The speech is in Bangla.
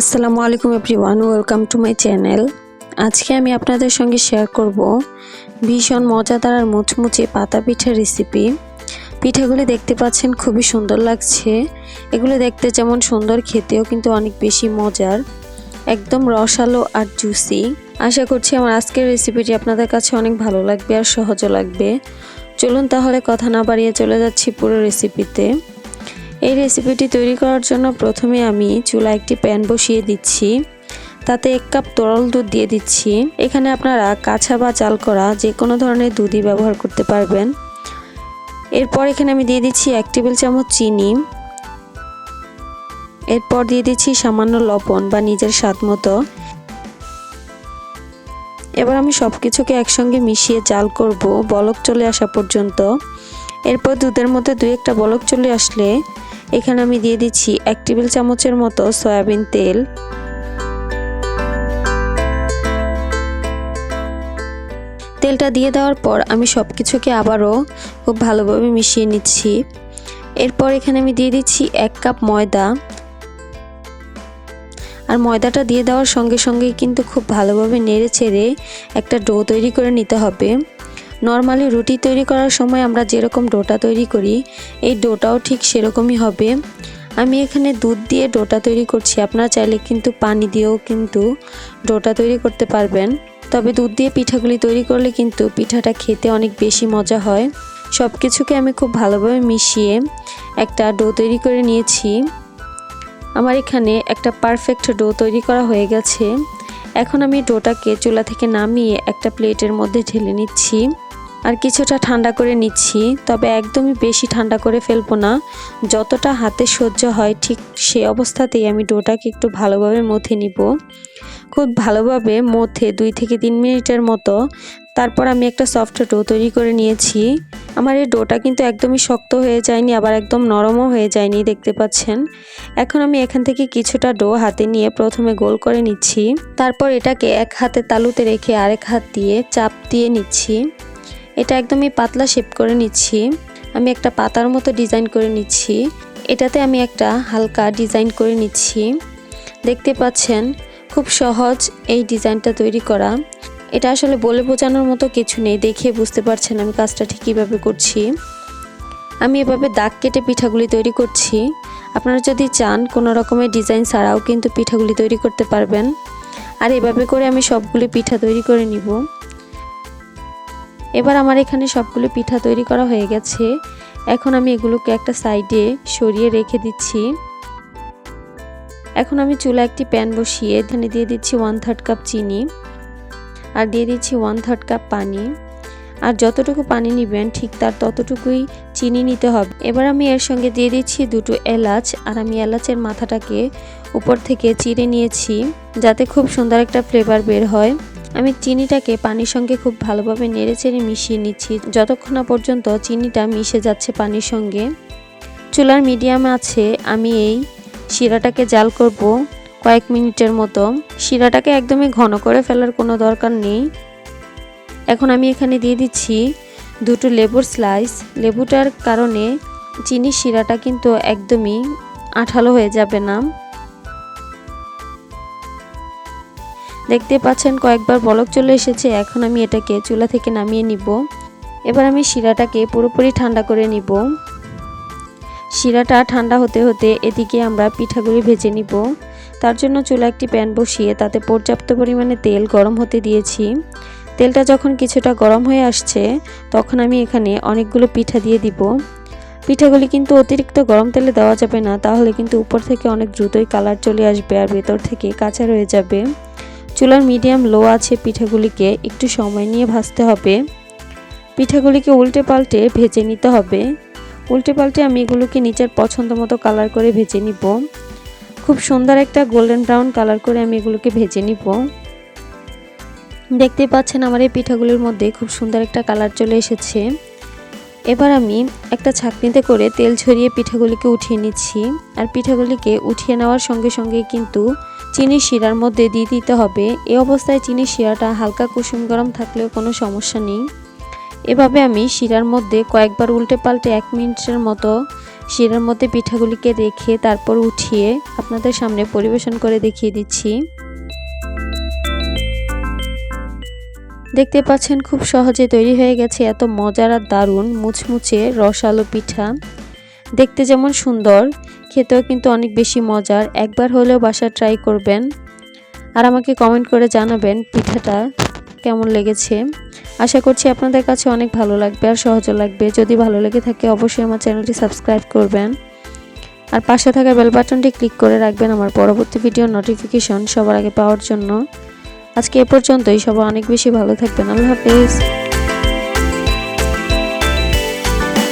আসসালামু আলাইকুম everyone, welcome to my channel. আজকে আমি আপনাদের সঙ্গে শেয়ার করব ভীষণ মজাদার আর মুচমুচে পাতা পিঠার রেসিপি পিঠাগুলি দেখতে পাচ্ছেন, খুবই সুন্দর লাগছে। এগুলো দেখতে যেমন সুন্দর, খেতেও কিন্তু অনেক বেশি মজার। একদম রসালো আর জুসি আশা করছি আমার আজকের রেসিপিটি আপনাদের কাছে অনেক ভালো লাগবে আর সহজও লাগবে। চলুন তাহলে কথা না বাড়িয়ে চলে যাচ্ছি পুরো রেসিপিতে এই রেসিপিটি তৈরি করার জন্য প্রথমে আমি চুলা একটি প্যান বসিয়ে দিচ্ছি। তাতে এক কাপ তরল দুধ দিয়ে দিচ্ছি। এখানে আপনারা কাঁচা বা চাল করা যে কোনো ধরনের দুধই ব্যবহার করতে পারবেন। এরপর এখানে আমি দিয়ে দিচ্ছি এক টেবিল চামচ চিনি। এরপর দিয়ে দিচ্ছি সামান্য লবণ বা নিজের স্বাদ মতো। এবার আমি সব কিছুকে একসঙ্গে মিশিয়ে জাল করব। বলক চলে আসা পর্যন্ত। এরপর দুধের মধ্যে দুই একটা বলক চলে আসলে এখানে আমি দিয়ে দিচ্ছি এক টেবিল চামচের মতো সয়াবিন তেল। তেলটা দিয়ে দেওয়ার পর আমি সব কিছুকে আবারও খুব ভালোভাবে মিশিয়ে নিচ্ছি। এরপর এখানে আমি দিয়ে দিচ্ছি এক কাপ ময়দা। আর ময়দাটা দিয়ে দেওয়ার সঙ্গে সঙ্গেই কিন্তু খুব ভালোভাবে নেড়ে ছেড়ে একটা ডো তৈরি করে নিতে হবে। নর্মালি রুটি তৈরি করার সময় আমরা যেরকম ডোটা তৈরি করি, এই ডোটাও ঠিক সেরকমই হবে। আমি এখানে দুধ দিয়ে ডোটা তৈরি করছি। আপনারা চাইলে কিন্তু পানি দিয়েও কিন্তু ডোটা তৈরি করতে পারবেন। তবে দুধ দিয়ে পিঠাগুলি তৈরি করলে কিন্তু পিঠাটা খেতে অনেক বেশি মজা হয়। সব কিছুকে আমি খুব ভালোভাবে মিশিয়ে একটা ডো তৈরি করে নিয়েছি। আমার এখানে একটা পারফেক্ট ডো তৈরি করা হয়ে গেছে। এখন আমি ডোটাকে চুলা থেকে নামিয়ে একটা প্লেটের মধ্যে ঢেলে নিচ্ছি। আর কিছুটা ঠান্ডা করে নিচ্ছি, তবে একদমই বেশি ঠান্ডা করে ফেলব না। যতটা হাতে সহ্য হয় ঠিক সে অবস্থাতেই আমি ডোটাকে একটু ভালোভাবে মথে নিব। খুব ভালোভাবে মথে দুই থেকে তিন মিনিটের মতো। তারপর আমি একটা সফট ডো তৈরি করে নিয়েছি। আমার এই ডোটা কিন্তু একদমই শক্ত হয়ে যায়নি, আবার একদম নরমও হয়ে যায়নি, দেখতে পাচ্ছেন। এখন আমি এখান থেকে কিছুটা ডো হাতে নিয়ে প্রথমে গোল করে নিচ্ছি। তারপর এটাকে এক হাতে তালুতে রেখে আরেক হাত দিয়ে চাপ দিয়ে নিচ্ছি। এটা একদমই পাতলা শেপ করে নিচ্ছি। আমি একটা পাতার মতো ডিজাইন করে নিচ্ছি। এটাতে আমি একটা হালকা ডিজাইন করে নিচ্ছি। দেখতে পাচ্ছেন, খুব সহজ এই ডিজাইনটা তৈরি করা। এটা আসলে বলে বোঝানোর মতো কিছু নেই, দেখে বুঝতে পারছেন আমি কাজটা ঠিক কীভাবে করছি। আমি এভাবে দাগ কেটে পিঠাগুলি তৈরি করছি। আপনারা যদি চান, কোনো রকমের ডিজাইন ছাড়াও কিন্তু পিঠাগুলি তৈরি করতে পারবেন। আর এভাবে করে আমি সবগুলি পিঠা তৈরি করে নিব। এবার আমার এখানে সবগুলো পিঠা তৈরি করা হয়ে গেছে। এখন আমি এগুলোকে একটা সাইডে সরিয়ে রেখে দিচ্ছি। এখন আমি চুলা একটি প্যান বসিয়ে এখানে দিয়ে দিচ্ছি ওয়ান থার্ড কাপ চিনি আর দিয়ে দিচ্ছি ওয়ান থার্ড কাপ পানি। আর যতটুকু পানি নেবেন ঠিক তার ততটুকুই চিনি নিতে হবে। এবার আমি এর সঙ্গে দিয়ে দিচ্ছি দুটো এলাচ আর আমি এলাচের মাথাটাকে উপর থেকে চিড়ে নিয়েছি যাতে খুব সুন্দর একটা ফ্লেভার বের হয়। আমি চিনিটাকে পানির সঙ্গে খুব ভালোভাবে নেড়ে চেড়ে মিশিয়ে নিচ্ছি। যতক্ষণ না পর্যন্ত চিনিটা মিশে যাচ্ছে পানির সঙ্গে, চুলার মিডিয়াম আছে, আমি এই শিরাটাকে জাল করব কয়েক মিনিটের মতো। শিরাটাকে একদমই ঘন করে ফেলার কোনো দরকার নেই। এখন আমি এখানে দিয়ে দিচ্ছি দুটো লেবুর স্লাইস। লেবুটার কারণে চিনি শিরাটা কিন্তু একদমই আঠালো হয়ে যাবে না। দেখতে পাচ্ছেন, কয়েকবার বলক চলে এসেছে, এখন আমি এটাকে চুলা থেকে নামিয়ে নিব। এবার আমি শিরাটাকে পুরোপুরি ঠান্ডা করে নিব। শিরাটা ঠান্ডা হতে হতে এদিকে আমরা পিঠাগুলি ভেজে নিব। তার জন্য চুলা একটি প্যান বসিয়ে তাতে পর্যাপ্ত পরিমাণে তেল গরম হতে দিয়েছি। তেলটা যখন কিছুটা গরম হয়ে আসছে, তখন আমি এখানে অনেকগুলো পিঠা দিয়ে দিব। পিঠাগুলি কিন্তু অতিরিক্ত গরম তেলে দেওয়া যাবে না, তাহলে কিন্তু উপর থেকে অনেক দ্রুতই কালার চলে আসবে আর ভেতর থেকে কাঁচা রয়ে যাবে। চুলার মিডিয়াম লো আছে পিঠাগুলিকে একটু সময় নিয়ে ভাজতে হবে। পিঠাগুলিকে উল্টে পাল্টে ভেজে নিতে হবে। উল্টে পাল্টে আমি এগুলোকে নিচের পছন্দ মতো কালার করে ভেজে নিব। খুব সুন্দর একটা গোল্ডেন ব্রাউন কালার করে আমি এগুলোকে ভেজে নিব। দেখতে পাচ্ছেন আমার এই পিঠাগুলির মধ্যে খুব সুন্দর একটা কালার চলে এসেছে। এবার আমি একটা ছাকনিতে করে তেল ছড়িয়ে পিঠাগুলিকে উঠিয়ে নিচ্ছি। আর পিঠাগুলিকে উঠিয়ে নেওয়ার সঙ্গে সঙ্গে কিন্তু চিনি শিরার মধ্যে দিয়ে দিতে হবে। এ অবস্থায় চিনি শিরাটা হালকা কুসুম গরম থাকলেও কোনো সমস্যা নেই। এভাবে আমি শিরার মধ্যে কয়েকবার উল্টে পাল্টে এক মিনিটের মতো শিরার মধ্যে পিঠাগুলিকে রেখে তারপর উঠিয়ে আপনাদের সামনে পরিবেশন করে দেখিয়ে দিচ্ছি। দেখতে পাচ্ছেন খুব সহজে তৈরি হয়ে গেছে এত মজার আর দারুণ মুচমুচে রসালো পিঠা। দেখতে যেমন সুন্দর খেতেও কিন্তু অনেক বেশি মজার। একবার হলেও বাসা ট্রাই করবেন। আর আমাকে কমেন্ট করে জানাবেন পিঠাটা কেমন লেগেছে। আশা করছি আপনাদের কাছে অনেক ভালো লাগবে আর সহজও লাগবে। যদি ভালো লেগে থাকে অবশ্যই আমার চ্যানেলটি সাবস্ক্রাইব করবেন। আর পাশে থাকা বেল বাটনটি ক্লিক করে রাখবেন আমার পরবর্তী ভিডিও নোটিফিকেশন সবার আগে পাওয়ার জন্য। আজকে এ পর্যন্তই। সবাই অনেক বেশি ভালো থাকবেন। আল্লাহ হাফেজ।